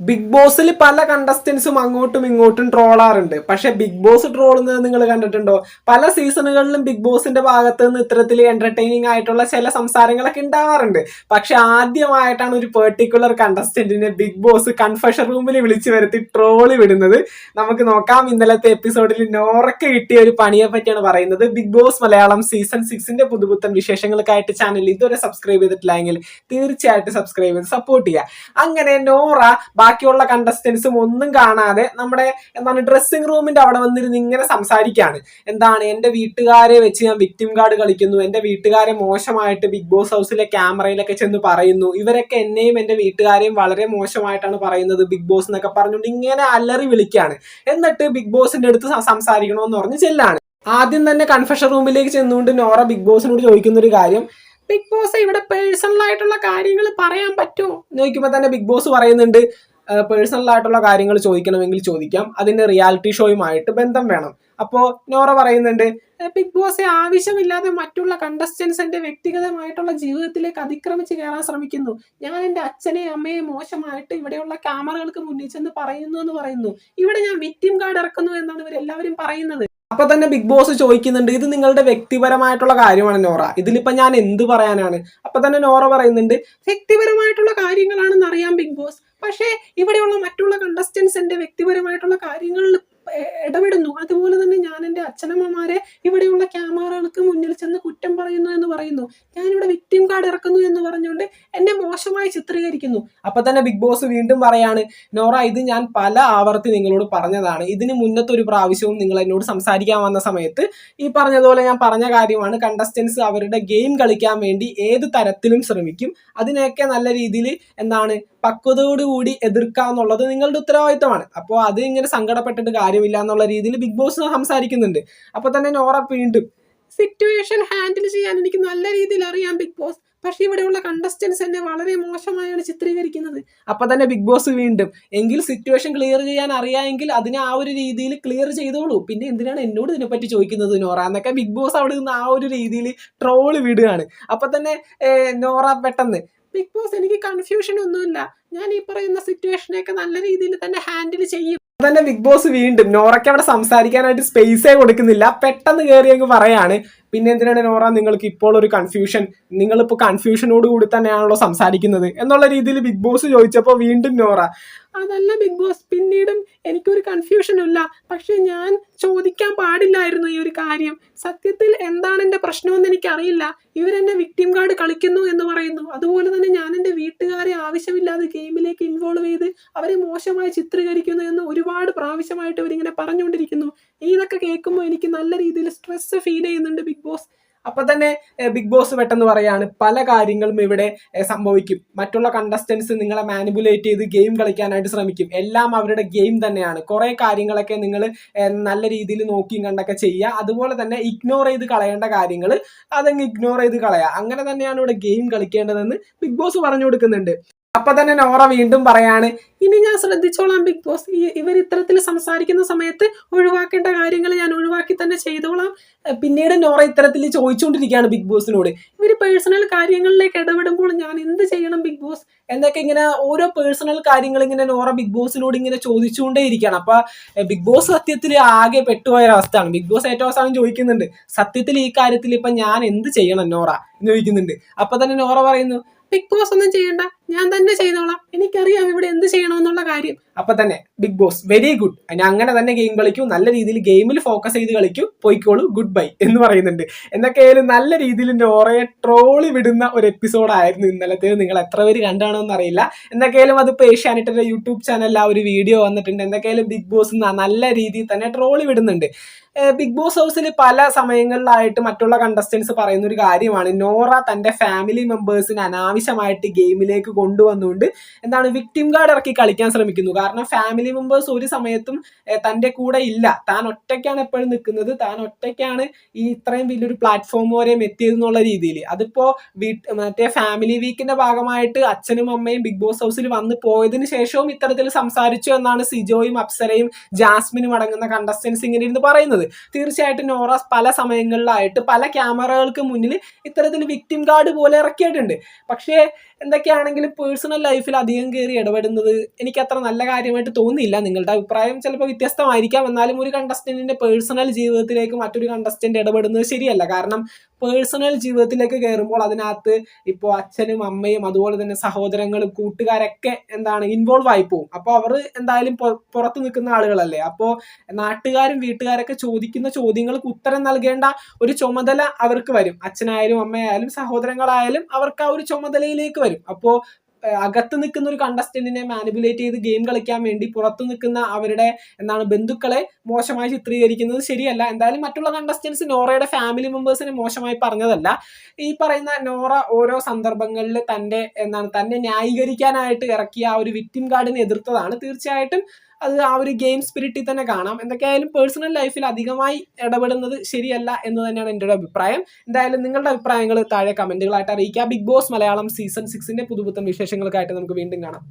Big ബോസിൽ പല കണ്ടസ്റ്റൻസും അങ്ങോട്ടും ഇങ്ങോട്ടും ട്രോളാറുണ്ട് പക്ഷെ ബിഗ് ബോസ് ട്രോളുന്നത് നിങ്ങൾ കണ്ടിട്ടുണ്ടോ? പല സീസണുകളിലും ബിഗ് ബോസിന്റെ ഭാഗത്ത് നിന്ന് ഇത്തരത്തിൽ എന്റർടൈനിങ് ആയിട്ടുള്ള ചില സംസാരങ്ങളൊക്കെ ഉണ്ടാവാറുണ്ട്. പക്ഷെ ആദ്യമായിട്ടാണ് ഒരു പെർട്ടിക്കുലർ കണ്ടസ്റ്റന്റിനെ ബിഗ് ബോസ് കൺഫഷൻ റൂമിൽ വിളിച്ചു വരുത്തി ട്രോളി വിടുന്നത്. നമുക്ക് നോക്കാം ഇന്നലത്തെ എപ്പിസോഡിൽ നോറയ്ക്ക് കിട്ടിയ ഒരു പണിയെ പറ്റിയാണ് പറയുന്നത്. ബിഗ് ബോസ് മലയാളം സീസൺ സിക്സിന്റെ പുതുപുത്തൻ വിശേഷങ്ങൾക്കായിട്ട് ചാനൽ ഇതുവരെ സബ്സ്ക്രൈബ് ചെയ്തിട്ടില്ല എങ്കിൽ തീർച്ചയായിട്ടും സബ്സ്ക്രൈബ് ചെയ്ത് സപ്പോർട്ട് ചെയ്യുക. അങ്ങനെ നോറ ബാക്കിയുള്ള കണ്ടസ്റ്റൻസും ഒന്നും കാണാതെ നമ്മുടെ എന്താണ് ഡ്രസ്സിംഗ് റൂമിന്റെ അവിടെ വന്നിരുന്ന് ഇങ്ങനെ സംസാരിക്കുകയാണ് എന്താണ് എന്റെ വീട്ടുകാരെ വെച്ച് ഞാൻ വിക്ടിം കാർഡ് കളിക്കുന്നു. എന്റെ വീട്ടുകാരെ മോശമായിട്ട് ബിഗ് ബോസ് ഹൗസിലെ ക്യാമറയിലൊക്കെ ചെന്ന് പറയുന്നു. ഇവരൊക്കെ എന്നെയും എന്റെ വീട്ടുകാരെയും വളരെ മോശമായിട്ടാണ് പറയുന്നത് ബിഗ് ബോസ് എന്നൊക്കെ പറഞ്ഞുകൊണ്ട് ഇങ്ങനെ അല്ലറി വിളിക്കുകയാണ് എന്നിട്ട് ബിഗ് ബോസിന്റെ അടുത്ത് സംസാരിക്കണമെന്ന് പറഞ്ഞ് ചെല്ലാണ്. ആദ്യം തന്നെ കൺഫഷൻ റൂമിലേക്ക് ചെന്നുകൊണ്ട് നോറ ബിഗ് ബോസിനോട് ചോദിക്കുന്ന ഒരു കാര്യം. ബിഗ് ബോസ് ഇവിടെ പേഴ്സണൽ ആയിട്ടുള്ള കാര്യങ്ങൾ പറയാൻ പറ്റുമോ? ചോദിക്കുമ്പോൾ തന്നെ ബിഗ് ബോസ് പറയുന്നുണ്ട് പേഴ്സണൽ ആയിട്ടുള്ള കാര്യങ്ങൾ ചോദിക്കണമെങ്കിൽ ചോദിക്കാം. അതിന് റിയാലിറ്റി ഷോയുമായിട്ട് ബന്ധം വേണം. അപ്പോ നോറ പറയുന്നുണ്ട് ബിഗ് ബോസ് ആവശ്യമില്ലാതെ മറ്റുള്ള കണ്ടസ്റ്റൻസ് വ്യക്തിഗതമായിട്ടുള്ള ജീവിതത്തിലേക്ക് അതിക്രമിച്ച് കയറാൻ ശ്രമിക്കുന്നു. ഞാൻ എന്റെ അച്ഛനെയും അമ്മയെ മോശമായിട്ട് ഇവിടെയുള്ള ക്യാമറകൾക്ക് മുന്നിൽ ചെന്ന് പറയുന്നു എന്ന് പറയുന്നു. ഇവിടെ ഞാൻ വിക്ടിം കാർഡ് ഇറക്കുന്നു എന്നാണ് ഇവരെല്ലാവരും പറയുന്നത്. അപ്പൊ തന്നെ ബിഗ് ബോസ് ചോദിക്കുന്നുണ്ട് ഇത് നിങ്ങളുടെ വ്യക്തിപരമായിട്ടുള്ള കാര്യമാണ് നോറ. ഇതിലിപ്പോ ഞാൻ എന്ത് പറയാനാണ്? അപ്പൊ തന്നെ നോറ പറയുന്നുണ്ട് വ്യക്തിപരമായിട്ടുള്ള കാര്യങ്ങളാണെന്ന് അറിയാം ബിഗ് ബോസ്. പക്ഷേ ഇവിടെയുള്ള മറ്റുള്ള കണ്ടസ്റ്റൻസ് എന്റെ വ്യക്തിപരമായിട്ടുള്ള കാര്യങ്ങളിൽ ഇടപെടുന്നു. അതുപോലെ തന്നെ ഞാൻ എന്റെ അച്ഛനമ്മമാരെ ഇവിടെയുള്ള ക്യാമറകൾക്ക് മുന്നിൽ ചെന്ന് കുറ്റം പറയുന്നു എന്ന് പറയുന്നു. ഞാനിവിടെ വിക്ടിം കാർഡ് ഇറക്കുന്നു എന്ന് പറഞ്ഞുകൊണ്ട് എന്നെ മോശമായി ചിത്രീകരിക്കുന്നു. അപ്പൊ തന്നെ ബിഗ് ബോസ് വീണ്ടും പറയാണ് നോറ ഇത് ഞാൻ പല ആവർത്തി നിങ്ങളോട് പറഞ്ഞതാണ്. ഇതിന് മുന്നത്തെ ഒരു പ്രാവശ്യവും നിങ്ങൾ എന്നോട് സംസാരിക്കാൻ വന്ന സമയത്ത് ഈ പറഞ്ഞതുപോലെ ഞാൻ പറഞ്ഞ കാര്യമാണ്. കണ്ടസ്റ്റൻസ് അവരുടെ ഗെയിം കളിക്കാൻ വേണ്ടി ഏത് തരത്തിലും ശ്രമിക്കും. അതിനെയൊക്കെ നല്ല രീതിയിൽ എന്താണ് പക്വതയോടുകൂടി എതിർക്കാന്നുള്ളത് നിങ്ങളുടെ ഉത്തരവാദിത്തമാണ്. അപ്പോൾ അത് ഇങ്ങനെ സങ്കടപ്പെട്ടിട്ട് കാര്യമില്ല എന്നുള്ള രീതിയിൽ ബിഗ് ബോസ് സംസാരിക്കുന്നുണ്ട്. അപ്പൊ തന്നെ നോറ വീണ്ടും സിറ്റുവേഷൻ ഹാൻഡിൽ ചെയ്യാൻ എനിക്ക് നല്ല രീതിയിൽ അറിയാം ബിഗ് ബോസ്. പക്ഷെ ഇവിടെയുള്ള കണ്ടസ്റ്റൻസ് എന്നെ വളരെ മോശമായാണ് ചിത്രീകരിക്കുന്നത്. അപ്പൊ തന്നെ ബിഗ് ബോസ് വീണ്ടും എങ്കിൽ സിറ്റുവേഷൻ ക്ലിയർ ചെയ്യാൻ അറിയാമെങ്കിൽ അതിനെ ആ ഒരു രീതിയിൽ ക്ലിയർ ചെയ്തോളൂ. പിന്നെ എന്തിനാണ് എന്നോട് ഇതിനെപ്പറ്റി ചോദിക്കുന്നത് നോറ? എന്നൊക്കെ ബിഗ് ബോസ് അവിടെ നിന്ന് ആ ഒരു രീതിയിൽ ട്രോൾ വിടുകയാണ്. അപ്പൊ തന്നെ നോറ പെട്ടെന്ന് ബിഗ് ബോസ് എനിക്ക് കൺഫ്യൂഷൻ ഒന്നുമില്ല. ഞാൻ ഈ പറയുന്ന സിറ്റുവേഷനെയൊക്കെ നല്ല രീതിയിൽ തന്നെ ഹാൻഡിൽ ചെയ്യും. തന്നെ ബിഗ് ബോസ് വീണ്ടും നോറയ്ക്ക് അവിടെ സംസാരിക്കാനായിട്ട് സ്പേസേ കൊടുക്കുന്നില്ല. പെട്ടെന്ന് കയറി അങ്ങ് പറയാണ് പിന്നെ എന്തിനാണ് നോറ നിങ്ങൾക്ക് ഇപ്പോൾ ഒരു കൺഫ്യൂഷൻ നിങ്ങളിപ്പോൾ കൺഫ്യൂഷനോട് കൂടി തന്നെയാണല്ലോ സംസാരിക്കുന്നത്. എന്നുള്ള രീതിയിൽ ബിഗ് ബോസ് ചോദിച്ചപ്പോൾ വീണ്ടും നോറ അതല്ല ബിഗ് ബോസ് പിന്നീടും എനിക്കൊരു കൺഫ്യൂഷനും ഇല്ല. പക്ഷെ ഞാൻ ചോദിക്കാൻ പാടില്ലായിരുന്നു ഈ ഒരു കാര്യം. സത്യത്തിൽ എന്താണ് എന്റെ പ്രശ്നമെന്ന് എനിക്കറിയില്ല. ഇവരെന്നെ വിക്ടിം കാർഡ് കളിക്കുന്നു എന്ന് പറയുന്നു. അതുപോലെ തന്നെ ഞാൻ എന്റെ വീട്ടുകാരെ ആവശ്യമില്ലാതെ ഗെയിമിലേക്ക് ഇൻവോൾവ് ചെയ്ത് അവരെ മോശമായി ചിത്രീകരിക്കുന്നു എന്ന് ഒരുപാട് പ്രാവശ്യമായിട്ട് ഇവരിങ്ങനെ പറഞ്ഞുകൊണ്ടിരിക്കുന്നു. ഇതൊക്കെ കേൾക്കുമ്പോൾ എനിക്ക് നല്ല രീതിയിൽ സ്ട്രെസ് ഫീൽ ചെയ്യുന്നുണ്ട് ബിഗ് ബോസ് അപ്പൊ തന്നെ ബിഗ് ബോസ് പെട്ടെന്ന് പറയാണ് പല കാര്യങ്ങളും ഇവിടെ സംഭവിക്കും. മറ്റുള്ള കണ്ടസ്റ്റൻസ് നിങ്ങളെ മാനിപ്പുലേറ്റ് ചെയ്ത് ഗെയിം കളിക്കാനായിട്ട് ശ്രമിക്കും. എല്ലാം അവരുടെ ഗെയിം തന്നെയാണ്. കുറെ കാര്യങ്ങളൊക്കെ നിങ്ങൾ നല്ല രീതിയിൽ നോക്കിയും കണ്ടൊക്കെ ചെയ്യുക. അതുപോലെ തന്നെ ഇഗ്നോർ ചെയ്ത് കളയേണ്ട കാര്യങ്ങൾ അതങ്ങ് ഇഗ്നോർ ചെയ്ത് കളയുക. അങ്ങനെ തന്നെയാണ് ഇവിടെ ഗെയിം കളിക്കേണ്ടതെന്ന് ബിഗ് ബോസ് പറഞ്ഞു കൊടുക്കുന്നുണ്ട്. അപ്പൊ തന്നെ നോറ വീണ്ടും പറയാണ് ഇനി ഞാൻ ശ്രദ്ധിച്ചോളാം ബിഗ് ബോസ്. ഇവർ ഇത്തരത്തിൽ സംസാരിക്കുന്ന സമയത്ത് ഒഴിവാക്കേണ്ട കാര്യങ്ങൾ ഞാൻ ഒഴിവാക്കി തന്നെ ചെയ്തോളാം. പിന്നീട് നോറ ഇത്തരത്തിൽ ചോദിച്ചുകൊണ്ടിരിക്കുകയാണ് ബിഗ് ബോസിനോട്. ഇവർ പേഴ്സണൽ കാര്യങ്ങളിലേക്ക് ഇടപെടുമ്പോൾ ഞാൻ എന്ത് ചെയ്യണം ബിഗ് ബോസ്? എന്നൊക്കെ ഇങ്ങനെ ഓരോ പേഴ്സണൽ കാര്യങ്ങൾ ഇങ്ങനെ നോറ ബിഗ് ബോസിനോട് ഇങ്ങനെ ചോദിച്ചുകൊണ്ടേ ഇരിക്കുകയാണ് അപ്പൊ ബിഗ് ബോസ് സത്യത്തിൽ ആകെ പെട്ടുപോയ അവസ്ഥയാണ്. ബിഗ് ബോസ് ഏറ്റവും അവസാനം ചോദിക്കുന്നുണ്ട് സത്യത്തിൽ ഈ കാര്യത്തിൽ ഇപ്പൊ ഞാൻ എന്ത് ചെയ്യണം നോറ? എന്ന് ചോദിക്കുന്നുണ്ട്. അപ്പൊ തന്നെ നോറ പറയുന്നു ബിഗ് ബോസ് ഒന്നും ചെയ്യണ്ട. ഞാൻ തന്നെ ചെയ്തോളാം. എനിക്കറിയാം ഇവിടെ എന്ത് ചെയ്യണമെന്നുള്ള കാര്യം. അപ്പൊ തന്നെ ബിഗ് ബോസ് വെരി ഗുഡ് ഞാൻ അങ്ങനെ തന്നെ ഗെയിം കളിക്കൂ. നല്ല രീതിയിൽ ഗെയിമിൽ ഫോക്കസ് ചെയ്ത് കളിക്കൂ. പോയിക്കോളൂ ഗുഡ് ബൈ എന്ന് പറയുന്നുണ്ട്. എന്നൊക്കെയായാലും നല്ല രീതിയിൽ നോറയെ ട്രോളി വിടുന്ന ഒരു എപ്പിസോഡ് ആയിരുന്നു ഇന്നലത്തെ നിങ്ങൾ എത്ര പേര് കണ്ടാണോന്ന് അറിയില്ല. എന്തൊക്കെയാലും അതിപ്പോ ഏഷ്യാനെറ്റിന്റെ യൂട്യൂബ് ചാനലിൽ ആ ഒരു വീഡിയോ വന്നിട്ടുണ്ട്. എന്തൊക്കെയാലും ബിഗ് ബോസ് നല്ല രീതിയിൽ തന്നെ ട്രോളി വിടുന്നുണ്ട്. ബിഗ് ബോസ് ഹൗസിൽ പല സമയങ്ങളിലായിട്ട് മറ്റുള്ള കണ്ടസ്റ്റൻസ് പറയുന്ന ഒരു കാര്യമാണ്. നോറ തന്റെ ഫാമിലി മെമ്പേഴ്സിനെ അനാവശ്യമായിട്ട് ഗെയിമിലേക്ക് കൊണ്ടുവന്നുകൊണ്ട് എന്താണ് വിക്ടിം കാർഡ് ഇറക്കി കളിക്കാൻ ശ്രമിക്കുന്നു. ഫാമിലി മെമ്പേഴ്സ് ഒരു സമയത്തും തന്റെ കൂടെ ഇല്ല. താൻ ഒറ്റയ്ക്കാണ് എപ്പോഴും നിൽക്കുന്നത്. താൻ ഒറ്റയ്ക്കാണ് ഈ ഇത്രയും വലിയൊരു പ്ലാറ്റ്ഫോം വരെയും എത്തിയത് എന്നുള്ള രീതിയിൽ. അതിപ്പോ വീട്ട് മറ്റേ ഫാമിലി വീക്കിന്റെ ഭാഗമായിട്ട് അച്ഛനും അമ്മയും ബിഗ് ബോസ് ഹൗസിൽ വന്ന് പോയതിനു ശേഷവും ഇത്തരത്തിൽ സംസാരിച്ചു എന്നാണ് സിജോയും അപ്സരയും ജാസ്മിനും അടങ്ങുന്ന കണ്ടസ്റ്റൻസ് ഇങ്ങനെ ഇരുന്ന് പറയുന്നത്. തീർച്ചയായിട്ടും നോറ പല സമയങ്ങളിലായിട്ട് പല ക്യാമറകൾക്ക് മുന്നിൽ ഇത്തരത്തിൽ വിക്ടിം കാർഡ് പോലെ ഇറക്കിയിട്ടുണ്ട്. പക്ഷേ എന്തൊക്കെയാണെങ്കിലും പേഴ്സണൽ ലൈഫിൽ അധികം കയറി ഇടപെടുന്നത് എനിക്ക് അത്ര നല്ല കാര്യമായിട്ട് തോന്നിയില്ല. നിങ്ങളുടെ അഭിപ്രായം ചിലപ്പോൾ വ്യത്യസ്തമായിരിക്കാം. എന്നാലും ഒരു കണ്ടസ്റ്റന്റിന്റെ പേഴ്സണൽ ജീവിതത്തിലേക്ക് മറ്റൊരു കണ്ടസ്റ്റന്റ് ഇടപെടുന്നത് ശരിയല്ല. കാരണം പേഴ്സണൽ ജീവിതത്തിലേക്ക് കയറുമ്പോൾ അതിനകത്ത് ഇപ്പോൾ അച്ഛനും അമ്മയും അതുപോലെ തന്നെ സഹോദരങ്ങളും കൂട്ടുകാരൊക്കെ എന്താണ് ഇൻവോൾവ് ആയി പോകും അപ്പോൾ അവർ എന്തായാലും പുറത്ത് നിൽക്കുന്ന ആളുകളല്ലേ? അപ്പോൾ നാട്ടുകാരും വീട്ടുകാരൊക്കെ ചോദിക്കുന്ന ചോദ്യങ്ങൾക്ക് ഉത്തരം നൽകേണ്ട ഒരു ചുമതല അവർക്ക് വരും. അച്ഛനായാലും അമ്മയായാലും സഹോദരങ്ങളായാലും അവർക്ക് ആ ഒരു ചുമതലയിലേക്ക് വരും. അപ്പോൾ അകത്ത് നിൽക്കുന്ന ഒരു കണ്ടസ്റ്റന്റിനെ മാനിപ്പുലേറ്റ് ചെയ്ത് ഗെയിം കളിക്കാൻ വേണ്ടി പുറത്തു നിൽക്കുന്ന അവരുടെ എന്താണ് ബന്ധുക്കളെ മോശമായി ചിത്രീകരിക്കുന്നത് ശരിയല്ല. എന്തായാലും മറ്റുള്ള കണ്ടസ്റ്റൻസ് നോറയുടെ ഫാമിലി മെമ്പേഴ്സിനെ മോശമായി പറഞ്ഞതല്ല. ഈ പറയുന്ന നോറ ഓരോ സന്ദർഭങ്ങളിൽ തന്റെ എന്താണ് തന്നെ ന്യായീകരിക്കാനായിട്ട് ഇറക്കിയ ആ ഒരു വിക്ടിം കാർഡിനെ എതിർത്തതാണ്. തീർച്ചയായിട്ടും അത് ആ ഒരു ഗെയിം സ്പിരിറ്റിൽ തന്നെ കാണാം. എന്തൊക്കെയായാലും പേഴ്സണൽ ലൈഫിൽ അധികമായി ഇടപെടുന്നത് ശരിയല്ല എന്ന് തന്നെയാണ് എന്റെ ഒരു അഭിപ്രായം. എന്തായാലും നിങ്ങളുടെ അഭിപ്രായങ്ങൾ താഴെ കമന്റുകളായിട്ട് അറിയിക്കുക ബിഗ് ബോസ് മലയാളം സീസൺ സിക്സിന്റെ പുതുപുത്തൻ വിശേഷങ്ങൾക്കായിട്ട് നമുക്ക് വീണ്ടും കാണാം.